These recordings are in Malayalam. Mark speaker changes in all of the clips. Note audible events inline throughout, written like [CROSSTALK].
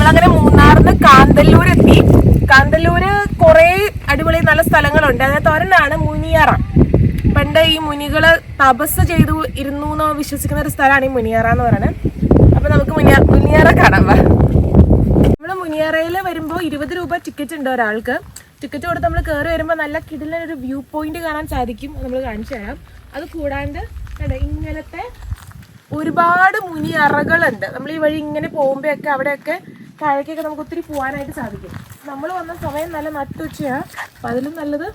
Speaker 1: നമ്മളങ്ങനെ മൂന്നാറിന്ന് കാന്തല്ലൂർ എത്തി കാന്തല്ലൂർ കുറേ അടിപൊളി നല്ല സ്ഥലങ്ങളുണ്ട്. അതായത് ഒരെണ്ണമാണ് മുനിയറ. പണ്ട് ഈ മുനികൾ തപസ് ചെയ്തു ഇരുന്നു എന്ന് വിശ്വസിക്കുന്ന ഒരു സ്ഥലമാണ് ഈ മുനിയറ എന്ന് പറയുന്നത്. അപ്പൊ നമുക്ക് മുനിയ മുനിയറ കാണാം. നമ്മൾ മുനിയറയിൽ വരുമ്പോൾ ഇരുപത് രൂപ ടിക്കറ്റ് ഉണ്ട് ഒരാൾക്ക്. ടിക്കറ്റ് കൊടുത്ത് നമ്മൾ കയറി വരുമ്പോൾ നല്ല കിടിലൻ ഒരു വ്യൂ പോയിന്റ് കാണാൻ സാധിക്കും. നമ്മൾ കാണിച്ചു തരാം. അത് കൂടാണ്ട് ഇങ്ങനത്തെ ഒരുപാട് മുനിയറകളുണ്ട്. നമ്മൾ ഈ വഴി ഇങ്ങനെ പോകുമ്പോഴൊക്കെ അവിടെയൊക്കെ താഴേക്കൊക്കെ നമുക്ക് ഒത്തിരി പോകാനായിട്ട് സാധിക്കും. നമ്മൾ വന്ന സമയം നല്ല നട്ടുച്ചയാണ് അപ്പം അതിലും നല്ലത്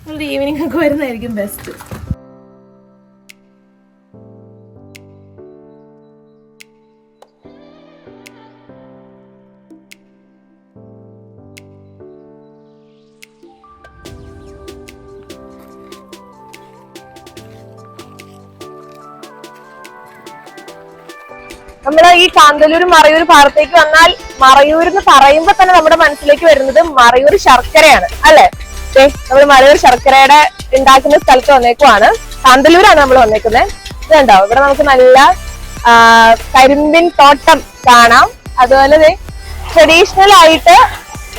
Speaker 1: നമ്മൾ ഈവനിങ് ഒക്കെ വരുന്നതായിരിക്കും ബെസ്റ്റ് നമ്മൾ ഈ കാന്തല്ലൂർ മറയൂർ ഭാഗത്തേക്ക് വന്നാൽ മറയൂർ എന്ന് പറയുമ്പോ തന്നെ നമ്മുടെ മനസ്സിലേക്ക് വരുന്നത് മറയൂർ ശർക്കരയാണ് അല്ലെ? നമ്മൾ മറയൂർ ശർക്കരയുടെ ഉണ്ടാക്കുന്ന സ്ഥലത്ത് വന്നേക്കുവാണ്. കാന്തല്ലൂരാണ് നമ്മൾ വന്നേക്കുന്നത് ഇതുണ്ടാവും ഇവിടെ നമുക്ക് നല്ല കരിമ്പിൻ തോട്ടം കാണാം. അതുപോലെ ട്രഡീഷണൽ ആയിട്ട്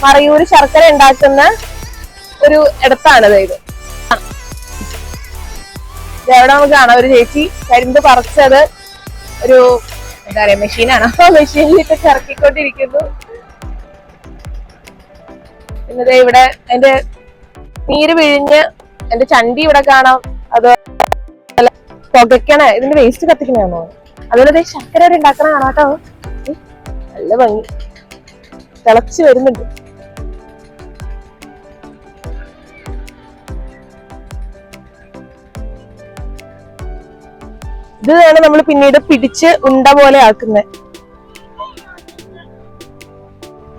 Speaker 1: മറയൂർ ശർക്കര ഉണ്ടാക്കുന്ന ഒരു ഇടത്താണ് ഇത്. എവിടെ നമുക്ക് കാണാം. ഒരു ചേച്ചി കരിമ്പ് പറിച്ചത് ഒരു എന്താ പറയാ മെഷീനാണ് ആ മെഷീനിലിട്ട് കറക്കിക്കൊണ്ടിരിക്കുന്നു. പിന്നെ ഇവിടെ എന്റെ നീര് പിഴിഞ്ഞ് എന്റെ ചണ്ടി ഇവിടെ കാണാം. അത് പുകയ്ക്കണ ഇതിന്റെ വേസ്റ്റ് കത്തിക്കണോ അതുപോലെ ശർക്കര ഉണ്ടാക്കണ കാണാട്ടോ. നല്ല ഭംഗി. തിളച്ചു വരുന്നുണ്ട്. ഇത് വേണം നമ്മൾ പിന്നീട് പിടിച്ച് ഉണ്ട പോലെ ആക്കുന്നത്.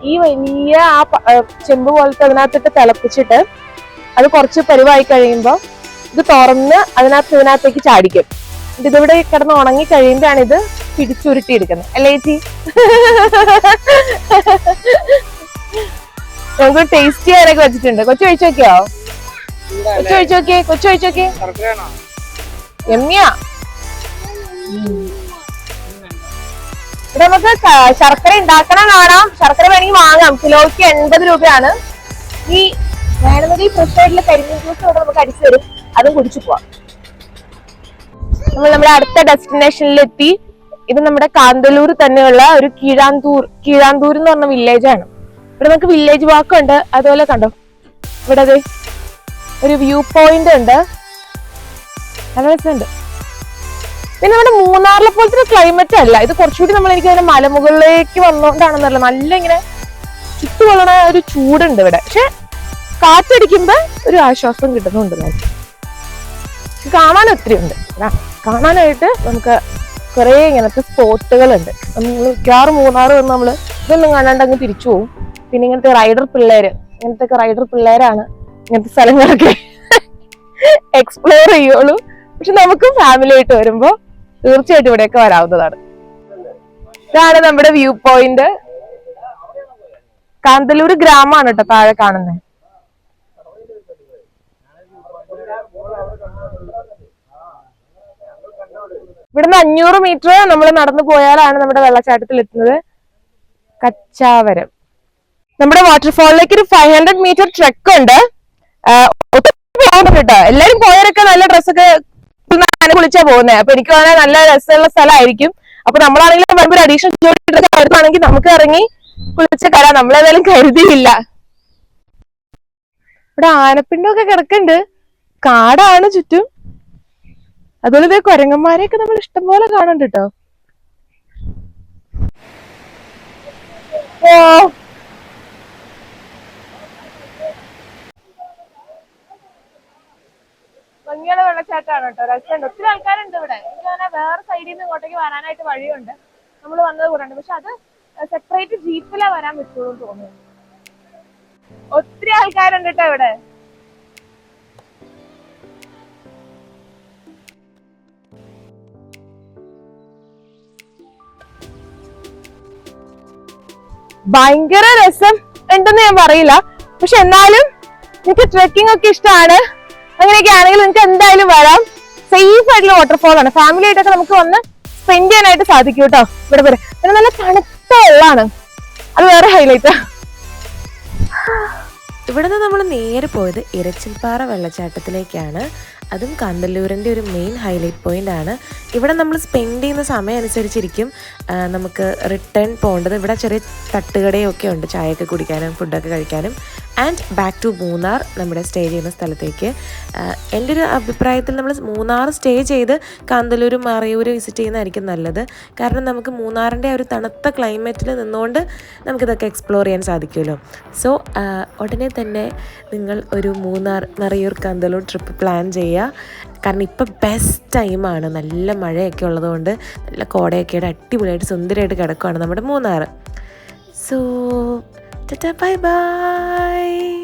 Speaker 1: ഈ വലിയ ആ ചെമ്പ് പോലത്തെ അതിനകത്തിട്ട് തിളപ്പിച്ചിട്ട് അത് കുറച്ച് പരിവായി കഴിയുമ്പോൾ ഇത് തുറന്ന് അതിനകത്ത് ഇതിനകത്തേക്ക് ചാടിക്കും. ഇതിവിടെ കിടന്ന് ഉണങ്ങി കഴിയുമ്പോഴാണ് ഇത് പിടിച്ചുരുട്ടി എടുക്കുന്നത് അല്ലേ ചേച്ചി? നമുക്ക് ടേസ്റ്റ് ചെയ്യാനൊക്കെ വെച്ചിട്ടുണ്ട്. കൊച്ചു കഴിച്ചു നോക്കിയോ? കൊച്ചു കഴിച്ചു നോക്കിയേ? കൊച്ചു കഴിച്ചു നോക്കിയേ? എമ്മിയാ ഇവിടെ നമുക്ക് ശർക്കര ഉണ്ടാക്കണം കാണാം. ശർക്കര വേണമെങ്കിൽ വാങ്ങാം. കിലോയ്ക്ക് എൺപത് രൂപയാണ്. ഈ വേണമെങ്കിൽ ഫ്രഷ് ആയിട്ടുള്ള കരിമീൻ ജ്യൂസ് ഇവിടെ നമുക്ക് അടിച്ചു തരും. അതും കുടിച്ചു പോവാം. നമ്മൾ നമ്മുടെ അടുത്ത ഡെസ്റ്റിനേഷനിൽ എത്തി. ഇത് നമ്മുടെ കാന്തല്ലൂർ തന്നെയുള്ള ഒരു കീഴാന്തൂർ കീഴാന്തൂർ എന്ന് പറഞ്ഞ വില്ലേജ് ആണ്. ഇവിടെ നമുക്ക് വില്ലേജ് വാക്ക് ഉണ്ട്. അതുപോലെ കണ്ടോ? ഇവിടെ ഒരു വ്യൂ പോയിന്റ് ഉണ്ട്. നല്ല രസമുണ്ട്. പിന്നെ നമ്മുടെ മൂന്നാറിലെ പോലത്തെ ക്ലൈമറ്റ് അല്ല. ഇത് കുറച്ചുകൂടി നമ്മൾ എനിക്ക് അതിന്റെ മലമുകളിലേക്ക് വന്നോണ്ടാണെന്നല്ല. നല്ല ഇങ്ങനെ ചുറ്റുകൊള്ളണ ഒരു ചൂടുണ്ട് ഇവിടെ. പക്ഷെ കാറ്റടിക്കുമ്പോ ഒരു ആശ്വാസം കിട്ടുന്നുണ്ട്. കാണാൻ ഒത്തിരി ഉണ്ട്. കാണാനായിട്ട് നമുക്ക് കുറെ ഇങ്ങനത്തെ സ്പോട്ടുകളുണ്ട്. നമ്മൾ മിക്കവാറും മൂന്നാറ് വന്ന് നമ്മൾ ഇതൊന്നും കാണാണ്ട് അങ്ങ് തിരിച്ചു പോകും. പിന്നെ ഇങ്ങനത്തെ റൈഡർ പിള്ളേര് ഇങ്ങനത്തെ റൈഡർ പിള്ളേരാണ് ഇങ്ങനത്തെ സ്ഥലങ്ങളൊക്കെ [LAUGHS] എക്സ്പ്ലോർ ചെയ്യുള്ളൂ. പക്ഷെ നമുക്ക് ഫാമിലി ആയിട്ട് വരുമ്പോ തീർച്ചയായിട്ടും ഇവിടെയൊക്കെ വരാവുന്നതാണ്. ഇതാണ് നമ്മുടെ വ്യൂ പോയിന്റ് കാന്തല്ലൂർ ഗ്രാമമാണ് കേട്ടോ താഴെ കാണുന്നത് ഇവിടുന്ന് അഞ്ഞൂറ് മീറ്റർ നമ്മൾ നടന്നു പോയാലാണ് നമ്മുടെ വെള്ളച്ചാട്ടത്തിൽ എത്തുന്നത്. കച്ചാവരം. നമ്മുടെ വാട്ടർഫാളിലേക്ക് ഒരു ഫൈവ് ഹൺഡ്രഡ് മീറ്റർ ട്രെക്ക് ഉണ്ട് ഒത്തിരി എല്ലാരും പോയവരൊക്കെ നല്ല ഡ്രസ്സൊക്കെ കുളിച്ചാ പോകുന്നത് അപ്പൊ എനിക്ക് വേണേ നല്ല രസമുള്ള സ്ഥലമായിരിക്കും അപ്പൊ നമ്മളാണെങ്കിലും ഭയങ്കര അഡീഷണൽ ജോലി വരുവാണെങ്കിൽ നമുക്ക് ഇറങ്ങി കുളിച്ച് കരാ നമ്മളേതായാലും കരുതിയില്ല. ഇവിടെ ആനപ്പിണ്ടൊക്കെ കിടക്കുന്നുണ്ട് കാടാണ് ചുറ്റും. അതുപോലെ ഇതേ കുരങ്ങന്മാരെയൊക്കെ നമ്മൾ ഇഷ്ടംപോലെ കാണുന്നുണ്ട് കേട്ടോ ഓ ഭംഗിയുള്ള വെള്ളച്ചാട്ടമാണ് കേട്ടോ. രസമുണ്ട്. ഒത്തിരി ആൾക്കാരുണ്ട് ഇവിടെ. എനിക്ക് അങ്ങനെ വേറെ സൈഡിൽ നിന്ന് ഇങ്ങോട്ടേക്ക് വരാനായിട്ട് വഴിയുണ്ട്. നമ്മൾ വന്നത് കൂടെ ഉണ്ട് പക്ഷെ അത് സെപ്പറേറ്റ് ജീപ്പിലാ വരാൻ പറ്റുള്ളൂ തോന്നുന്നു. ഒത്തിരി ആൾക്കാരുണ്ട് കേട്ടോ ഇവിടെ. ഭയങ്കര രസം ഉണ്ടെന്ന് ഞാൻ പറയില്ല. പക്ഷെ എന്നാലും എനിക്ക് ട്രെക്കിംഗ് ഒക്കെ ഇഷ്ടമാണ്. അങ്ങനെയൊക്കെ ആണെങ്കിൽ നിങ്ങൾക്ക് എന്തായാലും വരാം. സേഫ് ആയിട്ടുള്ള വാട്ടർഫോൾ ആണ്. ഫാമിലി ആയിട്ടൊക്കെ നമുക്ക് വന്ന് സ്പെൻഡ് ചെയ്യാനായിട്ട് സാധിക്കും കേട്ടോ. ഇവിടെ വരെ. പിന്നെ നല്ല തണുത്ത വെള്ളമാണ്. അത് വേറെ ഹൈലൈറ്റ്
Speaker 2: ഇവിടുന്ന് നമ്മൾ നേരെ പോയത് ഇരച്ചിൽപ്പാറ വെള്ളച്ചാട്ടത്തിലേക്കാണ്. അതും കാന്തല്ലൂരിന്റെ ഒരു മെയിൻ ഹൈലൈറ്റ് പോയിന്റ് ആണ്. ഇവിടെ നമ്മൾ സ്പെൻഡ് ചെയ്യുന്ന സമയം അനുസരിച്ചിരിക്കും. നമുക്ക് റിട്ടേൺ പോകേണ്ടത്. ഇവിടെ ചെറിയ തട്ടുകടയൊക്കെ ഉണ്ട്. ചായയൊക്കെ കുടിക്കാനും ഫുഡൊക്കെ കഴിക്കാനും. ആൻഡ് ബാക്ക് ടു മൂന്നാർ നമ്മുടെ സ്റ്റേ ചെയ്യുന്ന സ്ഥലത്തേക്ക്. എന്റെ ഒരു അഭിപ്രായത്തിൽ നമ്മൾ മൂന്നാർ സ്റ്റേ ചെയ്ത് കാന്തല്ലൂരും മറയൂരും വിസിറ്റ് ചെയ്യുന്നതായിരിക്കും നല്ലത്. കാരണം നമുക്ക് മൂന്നാറിന്റെ ഒരു തണുത്ത ക്ലൈമറ്റിൽ നിന്നുകൊണ്ട് നമുക്കിതൊക്കെ എക്സ്പ്ലോർ ചെയ്യാൻ സാധിക്കുമല്ലോ. സോ ഉടനെ തന്നെ നിങ്ങൾ ഒരു മൂന്നാർ മറയൂർ കാന്തല്ലൂർ ട്രിപ്പ് പ്ലാൻ ചെയ്യുക. കാരണം ഇപ്പം ബെസ്റ്റ് ടൈമാണ് നല്ല മഴയൊക്കെ ഉള്ളതുകൊണ്ട് നല്ല കോടയൊക്കെ ആയിട്ട് അടിപൊളിയായിട്ട് സുന്ദരമായിട്ട് കിടക്കുവാണ് നമ്മുടെ മൂന്നാർ. So Ta-ta, bye-bye.